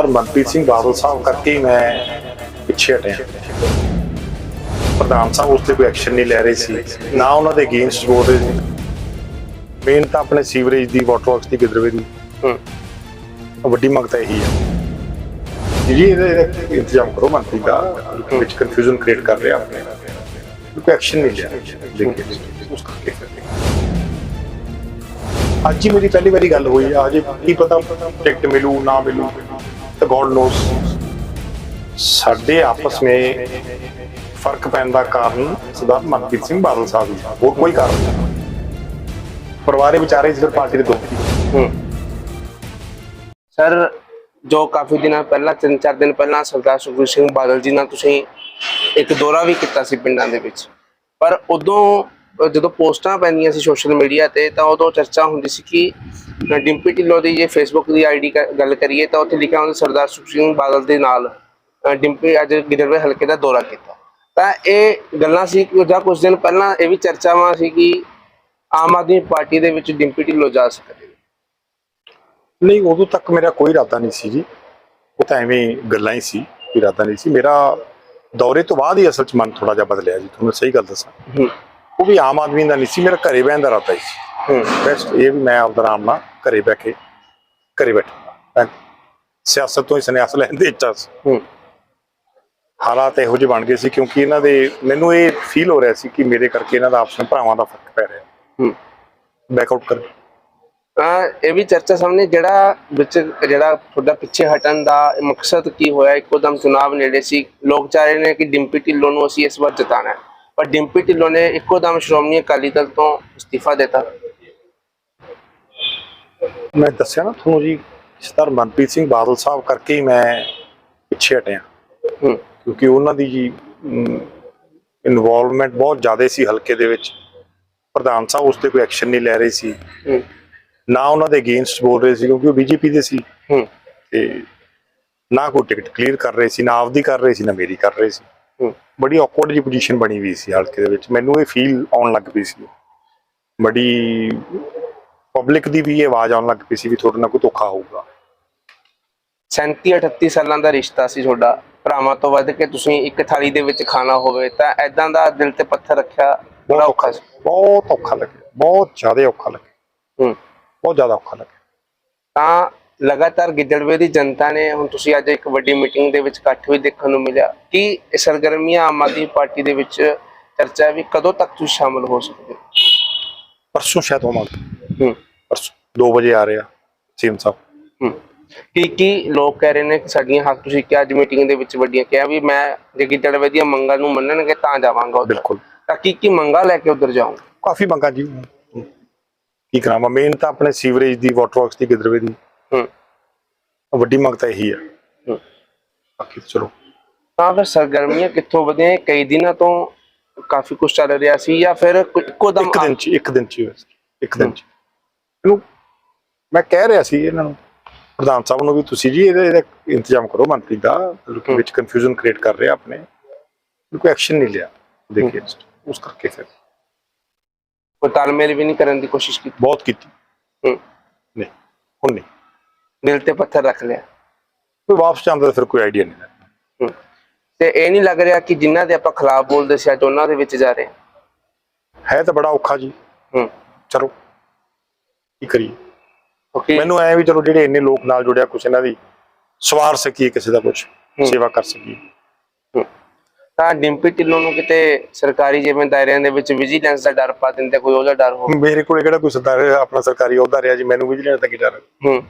Sir Manpreet Singh Badal Sahib ਕਰਕੇ ਮੈਂ ਪਿੱਛੇ ਹਟਿਆ। ਪ੍ਰਧਾਨ ਸਾਹਿਬ ਉਸ ਤੇ ਕੋਈ ਐਕਸ਼ਨ ਨਹੀਂ ਲੈ ਰਹੇ ਸੀ। ਨਾ ਉਹਨਾਂ ਦੇ ਅਗੇਂਸਟ ਬੋਲ ਰਹੇ ਸੀ ਮੇਨ ਤਾਂ ਆਪਣੇ ਸੀਵਰੇਜ ਦੀ ਵਾਟਰ ਵਰਕਸ ਦੀ ਗਿੱਦਰਵੇ ਦੀ। ਵੱਡੀ ਮੰਗ ਤਾਂ ਇਹੀ ਹੈ ਜੀ ਇਹਦਾ ਇੰਤਜ਼ਾਮ ਕਰੋ ਮਨਪ੍ਰੀਤ ਦਾ। ਵਿੱਚ ਕਨਫਿਊਜ਼ਨ ਕ੍ਰੀਏਟ ਕਰ ਰਿਹਾ ਆਪਣੇ। ਕੋਈ ਐਕਸ਼ਨ ਨਹੀਂ ਲਿਆ। ਦੇਖੀਏ। ਉਸ ਕਰਕੇ। ਅੱਜ ਹੀ ਮੇਰੀ ਪਹਿਲੀ ਵਾਰੀ ਗੱਲ ਹੋਈ ਆ। ਅਜੇ ਕੀ ਪਤਾ ਟਿਕਟ ਮਿਲੂ ਨਾ ਮਿਲੂ। ਤਾਂ ਗੋਡ ਸਾਡੇ ਆਪਸ ਵਿੱਚ ਫ਼ਰਕ ਪੈਣ ਦਾ ਕਾਰਨ ਸਰਦਾਰ ਮਨਪ੍ਰੀਤ ਸਿੰਘ ਬਾਦਲ ਸਾਹਿਬ ਜੀ। ਹੋਰ ਕੋਈ ਕਾਰਨ ਨਹੀਂ। ਪਰਿਵਾਰੇ ਵਿਚਾਰੇ ਇਸ ਪਾਰਟੀ ਦੇ ਦੋ। ਸਰ, ਜੋ ਕਾਫੀ ਦਿਨਾਂ ਪਹਿਲਾਂ, ਤਿੰਨ ਚਾਰ ਦਿਨ ਪਹਿਲਾਂ ਸਰਦਾਰ ਸੁਖਬੀਰ ਸਿੰਘ ਬਾਦਲ ਜੀ ਨਾਲ ਤੁਸੀਂ ਇੱਕ ਦੌਰਾ ਵੀ ਕੀਤਾ ਸੀ ਪਿੰਡਾਂ ਦੇ ਵਿੱਚ। ਪਰ ਉਦੋਂ ਜਦੋਂ ਪੋਸਟਾਂ ਪੈਂਦੀਆਂ ਸੀ ਸੋਸ਼ਲ ਮੀਡੀਆ ਤੇ, ਤਾਂ ਉਦੋਂ ਚਰਚਾ ਹੁੰਦੀ ਸੀ ਕਿ ਡਿੰਪੀ ਢਿੱਲੋਂ ਦੀ ਜੇ ਫੇਸਬੁੱਕ ਦੀ ਆਈਡੀ ਗੱਲ ਕਰੀਏ ਤਾਂ ਉੱਥੇ ਲਿਖਿਆ ਹੁੰਦਾ ਸਰਦਾਰ ਸੁਖਬੀਰ ਸਿੰਘ ਬਾਦਲ ਦੇ ਨਾਲ ਡਿੰਪੀ ਅੱਜ ਗਿੱਦੜਵੇ ਹਲਕੇ ਦਾ ਦੌਰਾ ਕੀਤਾ। ਤਾਂ ਇਹ ਗੱਲਾਂ ਸੀ ਕਿ ਜਾਂ ਕੁਝ ਦਿਨ ਪਹਿਲਾਂ ਇਹ ਵੀ ਚਰਚਾਵਾਂ ਸੀ ਕਿ ਆਮ ਆਦਮੀ ਪਾਰਟੀ ਦੇ ਵਿੱਚ ਡਿੰਪੀ ਢਿੱਲੋਂ ਜਾ ਸਕਦੇ ਨਹੀਂ ਉਦੋਂ ਤੱਕ ਮੇਰਾ ਕੋਈ ਇਰਾਦਾ ਨਹੀਂ ਸੀ ਜੀ। ਉਹ ਤਾਂ ਐਵੇਂ ਗੱਲਾਂ ਹੀ ਸੀ ਕੋਈ ਇਰਾਦਾ ਨਹੀਂ ਸੀ। ਮੇਰਾ ਦੌਰੇ ਤੋਂ ਬਾਅਦ ਹੀ ਅਸਲ ਚ ਮਨ ਥੋੜਾ ਜਿਹਾ ਬਦਲਿਆ ਜੀ। ਤੁਹਾਨੂੰ ਸਹੀ ਗੱਲ ਦੱਸਾਂ। ਉਹ ਵੀ ਆਮ ਆਦਮੀ ਦਾ ਨਹੀਂ ਸੀ ਮੇਰਾ ਘਰੇ ਬਹਿਣ ਦਾ ਇਰਾਦਾ ਹੀ ਸੀ। ਬੈਸਟ ਇਹ ਵੀ ਮੈਂ ਆਪਦਾ ਆਰਾਮ ਨਾਲ ਘਰੇ ਬਹਿ ਕੇ ਘਰੇ ਬੈਠਾ। ਸਿਆਸਤ ਤੋਂ ਹੀ ਸੰਨਿਆਸ ਲੈਣ ਦੀ ਇੱਛਾ ਸੀ। ਹੂੰ। ਹਾਲਾਤ ਇਹੋ ਜਿਹੇ ਬਣ ਗਏ ਸੀ ਕਿਉਂਕਿ ਇਹਨਾਂ ਦੇ ਮੈਨੂੰ ਇਹ ਫੀਲ ਹੋ ਰਿਹਾ ਸੀ ਕਿ ਮੇਰੇ ਕਰਕੇ ਇਹਨਾਂ ਦਾ ਆਪਸ ਵਿੱਚ ਭਰਾਵਾਂ ਦਾ ਫ਼ਰਕ ਪੈ ਰਿਹਾ। ਹੂੰ। ਬੈਕਆਊਟ ਕਰ। ਤਾਂ ਇਹ ਵੀ ਚਰਚਾ ਸਾਹਮਣੇ ਜਿਹੜਾ ਵਿੱਚ ਜਿਹੜਾ ਤੁਹਾਡਾ ਪਿੱਛੇ ਹਟਣ ਦਾ ਮਕਸਦ ਕੀ ਹੋਇਆ ਇੱਕੋ ਦਮ ਚੁਣਾਵ ਨੇੜੇ ਸੀ। ਲੋਕ ਚਾਹ ਰਹੇ ਨੇ ਕਿ ਡਿੰਪੀ ਢਿੱਲੋਂ ਨੂੰ ਅਸੀਂ ਇਸ ਵਾਰ ਜਿਤਾਣਾ ਹੈ। ਪਰ ਡਿੰਪੀ ਢਿੱਲੋਂ ਨੇ ਇੱਕੋ ਦਮ ਸ਼੍ਰੋਮਣੀ ਅਕਾਲੀ ਦਲ ਤੋਂ ਅਸਤੀਫਾ ਦਿੱਤਾ। ਮੈਂ ਦੱਸਿਆ ਨਾ ਤੁਹਾਨੂੰ ਜੀ ਸਰਦਾਰ ਮਨਪ੍ਰੀਤ ਸਿੰਘ ਬਾਦਲ ਸਾਹਿਬ ਕਰਕੇ ਹੀ ਮੈਂ ਪਿੱਛੇ ਹਟਿਆ। ਕਿਉਂਕਿ ਉਹਨਾਂ ਦੀ ਜੀ ਇਨਵੋਲਵਮੈਂਟ ਬਹੁਤ ਜ਼ਿਆਦਾ ਸੀ ਹਲਕੇ ਦੇ ਵਿੱਚ। ਪ੍ਰਧਾਨ ਸਾਹਿਬ ਉਸ ਤੇ ਕੋਈ ਐਕਸ਼ਨ ਨਹੀਂ ਲੈ ਰਹੇ ਸੀ। ਨਾ ਉਹਨਾਂ ਦੇ ਅਗੇਂਸਟ ਬੋਲ ਰਹੇ ਸੀ ਕਿਉਂਕਿ ਉਹ ਬੀਜੇਪੀ ਦੇ ਸੀ। ਤੇ ਨਾ ਕੋਈ ਟਿਕਟ ਕਲੀਅਰ ਕਰ ਰਹੇ ਸੀ ਨਾ ਆਪਦੀ ਕਰ ਰਹੇ ਸੀ ਨਾ ਮੇਰੀ ਕਰ ਰਹੇ ਸੀ। ਬੜੀ ਔਕਵਰਡ ਜੀ ਪੋਜੀਸ਼ਨ ਬਣੀ ਹੋਈ ਸੀ ਹਲਕੇ ਦੇ ਵਿੱਚ। ਮੈਨੂੰ ਇਹ ਫੀਲ ਆਉਣ ਲੱਗ ਪਈ ਸੀ। ਬੜੀ ਪਬਲਿਕ ਦੀ ਵੀ ਇਹ ਆਵਾਜ਼ ਆਉਣ ਲੱਗ ਪਈ ਸੀ ਵੀ ਤੁਹਾਡੇ ਨਾਲ ਕੋਈ ਧੋਖਾ ਹੋਊਗਾ। 37 38 ਸਾਲਾਂ ਦਾ ਰਿਸ਼ਤਾ ਸੀ ਤੁਹਾਡਾ। ਭਰਾਵਾਂ ਤੋਂ ਵੱਧ ਕੇ ਤੁਸੀਂ ਇੱਕ ਥਾਲੀ ਦੇ ਵਿੱਚ ਖਾਣਾ ਹੋਵੇ ਤਾਂ ਐਦਾਂ ਦਾ ਦਿਲ ਤੇ ਪੱਥਰ ਰੱਖਿਆ ਬੜਾ ਔਖਾ ਸੀ। ਬਹੁਤ ਔਖਾ ਲੱਗਿਆ। ਬਹੁਤ ਜ਼ਿਆਦਾ ਔਖਾ ਲੱਗਿਆ। ਹੂੰ। ਬਹੁਤ ਜ਼ਿਆਦਾ ਔਖਾ ਲੱਗਿਆ। ਤਾਂ ਲਗਾਤਾਰ ਗਿੱਦੜਵੇ ਦੀ ਜਨਤਾ ਨੇ ਹੁਣ ਤੁਸੀਂ ਅੱਜ ਇੱਕ ਵੱਡੀ ਮੀਟਿੰਗ ਦੇ ਵਿੱਚ ਇਕੱਠ ਵੀ ਦੇਖਣ ਨੂੰ ਮਿਲਿਆ। ਕਿ ਸਰਗਰਮੀਆਂ ਆਮ ਆਦਮੀ ਪਾਰਟੀ ਦੇ ਵਿੱਚ ਚਰਚਾ ਵੀ ਕਦੋਂ ਤੱਕ ਤੁਸੀਂ ਸ਼ਾਮਲ ਹੋ ਸਕਦੇ ਪਰਸੋਂ ਸ਼ਾਇਦ ਹੋਵਾਂਗੇ। ਹੂੰ। ਪਰਸੋਂ 2 ਵਜੇ ਆ ਰਿਹਾ ਸੀਐਮ ਸਾਹਿਬ। ਹੂੰ। ਕੀ ਕੀ ਲੋਕ ਕਹਿ ਰਹੇ ਨੇ ਕਿ ਸਾਡੀਆਂ ਹੱਕ ਤੁਸੀਂ ਕਿ ਅੱਜ ਮੀਟਿੰਗ ਦੇ ਵਿੱਚ ਵੱਡੀਆਂ ਕਿਹਾ ਵੀ ਮੈਂ ਜੇ ਗਿੱਦੜਵੇ ਦੀਆਂ ਮੰਗਾਂ ਨੂੰ ਮੰਨਣਗੇ ਤਾਂ ਜਾਵਾਂਗਾ ਉੱਧਰ। ਬਿਲਕੁਲ। ਤਾਂ ਕੀ ਕੀ ਮੰਗਾਂ ਲੈ ਕੇ ਉੱਧਰ ਜਾਊਂਗਾ ਕਾਫੀ ਮੰਗਾਂ ਜੀ। ਕੀ ਕਰਾਂਗਾ ਮੇਨ ਤਾਂ ਆਪਣੇ ਸੀਵਰੇਜ ਦੀ ਵਾਟਰ ਵਰਕਸ ਦੀ ਗਿੱਦਰਵੇ ਦੀ। ਹੂੰ। ਵੱਡੀ ਮੰਗ ਤਾਂ ਇਹੀ ਹੈ ਹੂੰ। ਬਾਕੀ ਚਲੋ। ਤਾਂ ਫਿਰ ਸਰਗਰਮੀਆਂ ਕਿੱਥੋਂ ਵਧੀਆਂ? ਕਈ ਦਿਨਾਂ ਤੋਂ ਕਾਫੀ ਕੁਝ ਚੱਲ ਰਿਹਾ ਸੀ ਜਾਂ ਫਿਰ ਇੱਕੋ ਦਮ ਇੱਕ ਦਿਨ ਚ ਇੱਕ ਦਿਨ ਚ ਇੱਕ ਦਿਨ ਚ। ਇਹਨੂੰ ਮੈਂ ਕਹਿ ਰਿਹਾ ਸੀ ਇਹਨਾਂ ਨੂੰ ਪ੍ਰਧਾਨ ਸਾਹਿਬ ਨੂੰ ਵੀ ਤੁਸੀਂ ਜੀ ਇਹਦਾ ਇਹਦਾ ਇੰਤਜ਼ਾਮ ਕਰੋ ਮਨਪ੍ਰੀਤ ਦਾ ਲੋਕਾਂ ਵਿੱਚ ਕਨਫਿਊਜ਼ਨ ਕ੍ਰੀਏਟ ਕਰ ਰਿਹਾ ਆਪਣੇ। ਕੋਈ ਐਕਸ਼ਨ ਨਹੀਂ ਲਿਆ। ਦੇਖੀਏ ਉਸ ਕਰਕੇ ਫਿਰ। ਕੋਈ ਤਾਲਮੇਲ ਵੀ ਨਹੀਂ ਕਰਨ ਦੀ ਕੋਸ਼ਿਸ਼ ਕੀਤੀ? ਬਹੁਤ ਕੀਤੀ। ਹੂੰ। ਨਹੀਂ ਹੁਣ ਨਹੀਂ। ਦਿਲ ਤੇ ਪੱਥਰ ਰੱਖ ਲਿਆ? ਕੋਈ ਵਾਪਸ ਜਾਂਦਾ ਫਿਰ ਕੋਈ ਆਈਡੀਆ ਨਹੀਂ। ਤੇ ਇਹ ਨਹੀਂ ਲੱਗ ਰਿਹਾ ਕਿ ਜਿਨ੍ਹਾਂ ਦੇ ਆਪਾਂ ਖਿਲਾਫ ਬੋਲਦੇ ਸੀ ਅੱਜ ਉਹਨਾਂ ਦੇ ਵਿੱਚ ਜਾ ਰਹੇ ਹਾਂ। ਹੈ ਤਾਂ ਬੜਾ ਔਖਾ ਜੀ। ਹੂੰ। ਚਲੋ। ਕੀ ਕਰੀਏ ਕਿਉਂਕਿ ਮੈਨੂੰ ਐ ਵੀ ਚਲੋ ਜਿਹੜੇ ਇੰਨੇ ਲੋਕ ਨਾਲ ਜੁੜਿਆ ਕੁਛ ਇਹਨਾਂ ਦੀ ਸਵਾਰ ਸਕੀਏ ਕਿਸੇ ਦਾ ਕੁਛ ਸੇਵਾ ਕਰ ਸਕੀਏ। ਤਾਂ ਡਿੰਪੀ ਢਿੱਲੋਂ ਨੂੰ ਕਿਤੇ ਸਰਕਾਰੀ ਜਿਵੇਂ ਦਾਇਰਿਆਂ ਦੇ ਵਿੱਚ ਵਿਜੀਲੈਂਸ ਦਾ ਡਰ ਪਾ ਦਿੰਦੇ ਕੋਈ ਉਹਦਾ ਡਰ ਹੋ ਮੇਰੇ ਕੋਲ ਕਿਹੜਾ ਕੋਈ ਸਰਦਾਰ ਆਪਣਾ ਸਰਕਾਰੀ ਅਹੁਦਾ ਰਿਹਾ ਜੀ ਮੈਨੂੰ ਵੀ ਜਿਹੜਾ ਤੱਕ ਡਰ? ਹੂੰ।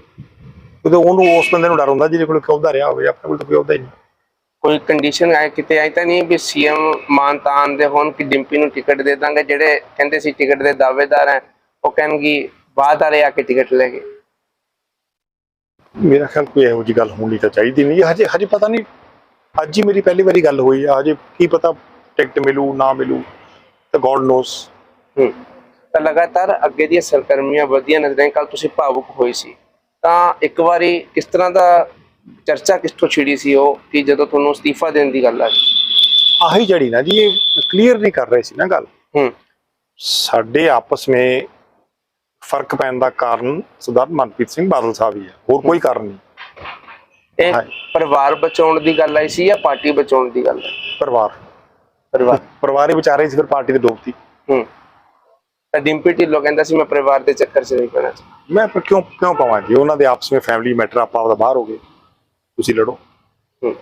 ਉਦੋਂ ਉਹਨੂੰ ਉਸ ਬੰਦੇ ਨੂੰ ਡਰ ਹੁੰਦਾ ਜਿਹਦੇ ਕੋਲ ਕੋਈ ਅਹੁਦਾ ਰਿਹਾ ਹੋਵੇ ਆਪਣੇ ਕੋਲ ਤਾਂ ਕੋਈ ਅਹੁਦਾ ਹੀ ਨਹੀਂ। ਕੋਈ ਕੰਡੀਸ਼ਨ ਆਏ ਕਿਤੇ ਆਈ ਤਾਂ ਨਹੀਂ ਵੀ ਸੀਐਮ ਮਾਨਤਾਨ ਦੇ ਹੋਣ ਕਿ ਡਿੰਪੀ ਨੂੰ ਟਿਕਟ ਦੇ ਦਾਂਗੇ ਜਿਹੜੇ ਕਹਿੰਦੇ ਸੀ ਟਿਕਟ ਦੇ ਦਾਅਵੇਦਾਰ ਹੈ ਉਹ ਕਹਿਣਗੇ ਬਾਅਦ ਵਾਲੇ ਆ ਕੇ ਟਿਕਟ ਲੈ ਗਏ। ਮੇਰਾ ਖਿਆਲ ਕੋਈ ਇਹੋ ਜੀ ਗੱਲ ਹੋਣੀ ਤਾਂ ਚਾਹੀਦੀ ਨਹੀਂ। ਹਜੇ ਹਜੇ ਪਤਾ ਨਹੀਂ। ਅੱਜ ਹੀ ਮੇਰੀ ਪਹਿਲੀ ਵਾਰੀ ਗੱਲ ਹੋਈ ਆ। ਹਜੇ ਕੀ ਪਤਾ ਟਿਕਟ ਮਿਲੂ ਨਾ ਮਿਲੂ। ਤਾਂ ਗੋਡ ਨੋਸ ਹੂੰ। ਤਾਂ ਲਗਾਤਾਰ ਅੱਗੇ ਦੀਆਂ ਸਰਗਰਮੀਆਂ ਵਧੀਆਂ ਨਜ਼ਰਾਂ ਕੱਲ ਤੁਸੀਂ ਭਾਵੁਕ ਹੋਈ ਸੀ। ਤਾਂ ਇੱਕ ਵਾਰੀ ਕਿਸ ਤਰ੍ਹਾਂ ਦਾ ਚਰਚਾ ਕਿਸ ਤੋਂ ਛਿੜੀ ਸੀ ਉਹ? ਕਿ ਜਦੋਂ ਤੁਹਾਨੂੰ ਅਸਤੀਫਾ ਦੇਣ ਦੀ ਗੱਲ ਆ ਗਈ ਆਹੀ ਜੜੀ ਨਾ ਜੀ ਇਹ ਕਲੀਅਰ ਨਹੀਂ ਕਰ ਰਹੇ ਸੀ ਨਾ ਗੱਲ। ਹੂੰ। ਸਾਡੇ ਆਪਸ ਵਿੱਚ ਫ਼ਰਕ ਪੈਣ ਦਾ ਕਾਰਨ ਸਰਦਾਰ ਮਨਪ੍ਰੀਤ ਸਿੰਘ ਬਾਦਲ ਸਾਹਿਬ ਹੀ ਹੈ ਹੋਰ ਕੋਈ ਕਾਰਨ ਨਹੀਂ। ਇਹ ਹਾਂ। ਪਰਿਵਾਰ ਬਚਾਉਣ ਦੀ ਗੱਲ ਆਈ ਸੀ ਜਾਂ ਪਾਰਟੀ ਬਚਾਉਣ ਦੀ ਗੱਲ ਹੈ ਪਰਿਵਾਰ। ਪਰਿਵਾਰ। ਪਰਿਵਾਰ ਹੀ ਵਿਚਾਰੇ ਸੀ ਫਿਰ ਪਾਰਟੀ ਤੇ ਡੋਬਤੀ ਹੂੰ। ਤਾਂ ਡਿੰਪੀ ਢਿੱਲੋਂ ਕਹਿੰਦਾ ਸੀ ਮੈਂ ਪਰਿਵਾਰ ਦੇ ਚੱਕਰ 'ਚ ਨਹੀਂ ਪੈਣਾ। ਮੈਂ ਫਿਰ ਕਿਉਂ ਕਿਉਂ ਪਾਵਾਂ ਜੀ? ਉਹਨਾਂ ਦੇ ਆਪਸ ਵਿੱਚ ਫੈਮਿਲੀ ਮੈਟਰ ਆਪਾਂ ਉਹਦਾ ਬਾਹਰ ਹੋ ਗਏ। ਤੁਸੀਂ ਲੜੋ। ਹੂੰ।